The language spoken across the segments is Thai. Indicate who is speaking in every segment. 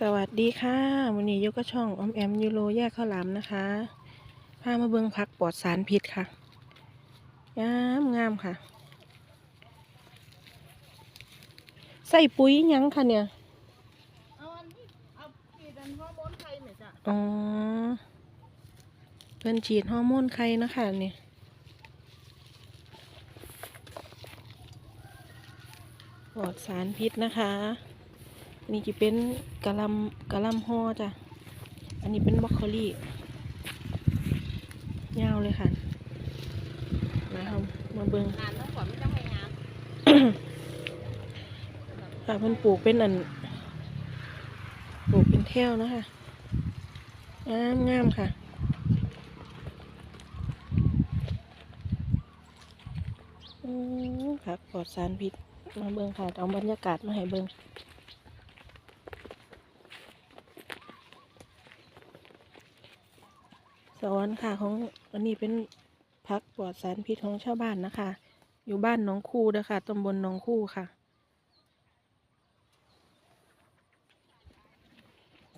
Speaker 1: สวัสดีค่ะวันนี้ยกกระช่องออมแอมยูโรแยกข้าวหลามนะคะพามาเบิงพักปลอดสารพิษค่ะ งามงามค่ะ ใส่ปุ๋ยหยังค่ะเนี่ย
Speaker 2: เอาอันนี้เอาปีดันฮอร์โมนไทยหน่อยจ้ะ
Speaker 1: อ๋อเป็นฉีดฮอร์โมนไข่นะคะเนี่ยปลอดสารพิษนะคะ อันนี้จะเป็นกะลำกะลำห่อจ้ะ อันนี้เป็นบรอกโคลี่ยาวเลยค่ะ มาครับมาเบิง
Speaker 2: งานต้องก่ม่ต้องให้งาน
Speaker 1: ค่ะเพิ่นปลูกเป็นอัน ปลูกเป็นแถวนะคะงามงามค่ะอืมผักปลอดสารพิษ มาเบิงค่ะเอาบรรยากาศมาให้เบิง สวนค่ะของอันนี้เป็นพักปลอดสารพิษของชาวบ้านนะคะ อยู่บ้านหนองคู่เด้อค่ะตำบลหนองคู่ค่ะ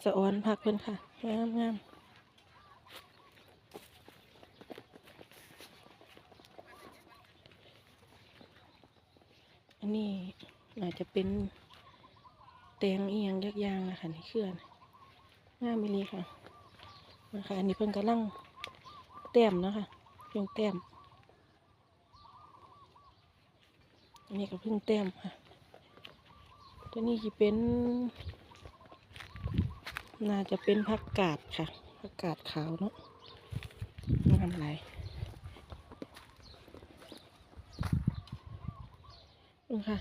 Speaker 1: สะออนพักเพิ่นค่ะงามงามอันนี้น่าจจะเป็นแตงเอียงยักยางนะคะนี่เคลื่อนงามอีลีค่ะ นะคะอันนี้เพิ่นกำลังแต้มนะคะเพิ่งแต้มอันนี้ก็เพิ่งแต้มค่ะ ตัวนี้จะเป็น น่าจะเป็นผักกาดค่ะผักกาดขาวเนาะงามไรดูค่ะ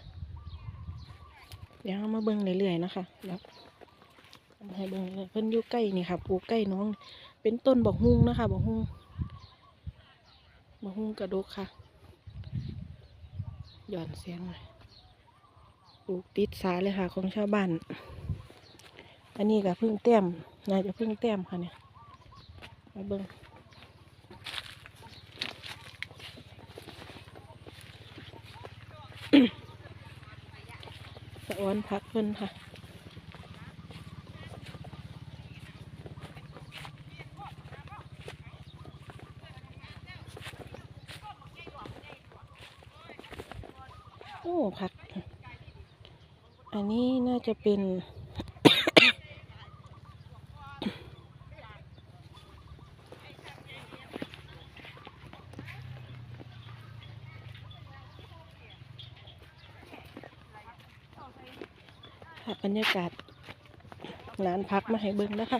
Speaker 1: เดี๋ยวเอามาเบิ่งเรื่อยๆนะคะเดี๋ยว ให้เบิ่งเพิ่นอยู่ใกล้นี่ค่ะปลูกใกล้น้อง เป็นต้นบอกฮุงนะคะบอกฮุงบอกฮุงกระดกค่ะหย่อนเสียงหน่อยปลูกติดสาเลยค่ะ ของชาวบ้าน อันนี้ก็เพึ่งเต้มน่าจะเพึ่งเต้มค่ะเนี่ยมาเบิ้งสะออนพักเพิ่นค่ะ โอ้ผัก อันนี้น่าจะเป็นค่ะบรรยากาศร้านพักมาให้เบิ่งนะคะ